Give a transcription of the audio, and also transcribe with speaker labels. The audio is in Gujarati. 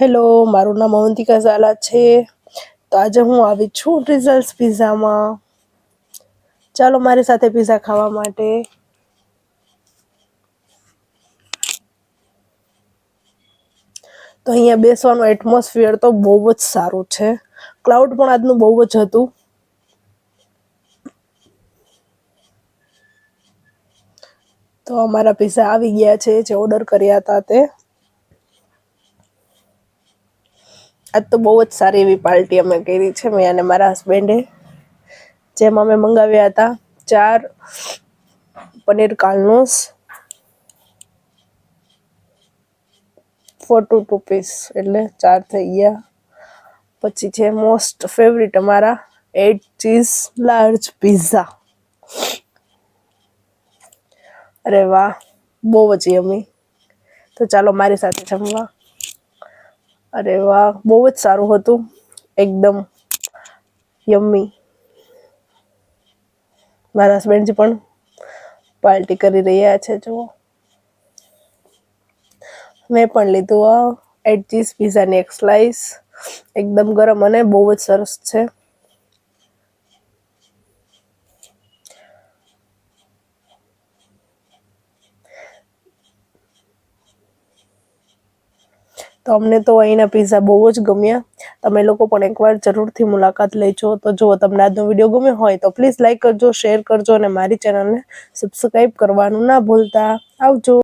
Speaker 1: હેલો મારું નામ અવંતિકા ઝાલા છે. તો આજે હું આવી છું રિઝલ્ટ પિઝામાં ચાલો મારી સાથે પિઝા ખાવા માટે. તો અહીંયા બેસવાનું એટમોસ્ફિયર તો બહુ જ સારું છે. ક્લાઉડ પણ આજનું બહુ જ હતું. તો અમારા પીઝા આવી ગયા છે, જે ઓર્ડર કર્યા હતા તે. આજ તો બહુ જ સારી એવી પાર્ટી અમે કરી છે, મેં અને મારા હસબન્ડે જેમાં અમે મંગાવ્યા હતા ચાર પનીર કાલનોસ ફોર ટુ ટુ પીસ એટલે ચાર થઈ ગયા. પછી છે મોસ્ટ ફેવરિટ અમારા એટ ચીઝ લાર્જ પીઝા અરે વાહ, બહુ જ યમી તો ચાલો મારી સાથે જમવા. અરે વાહ, બહુ જ સારું હતું. એકદમ યમ્મી. મારા હસબન્ડજી પણ પાર્ટી કરી રહ્યા છે, જુઓ. મેં પણ લીધું આ એટ ચીઝ પિઝાની એક સ્લાઈસ એકદમ ગરમ અને બહુ જ સરસ છે. તો અમને તો અહીંના પીઝા બહુ જ ગમ્યા. તમે લોકો પણ એકવાર જરૂરથી મુલાકાત લેજો. તો જો તમને આજનો વીડિયો ગમ્યો હોય તો પ્લીઝ લાઇક કરજો શેર કરજો અને મારી ચેનલને સબસ્ક્રાઈબ કરવાનું ના ભૂલતા. આવજો.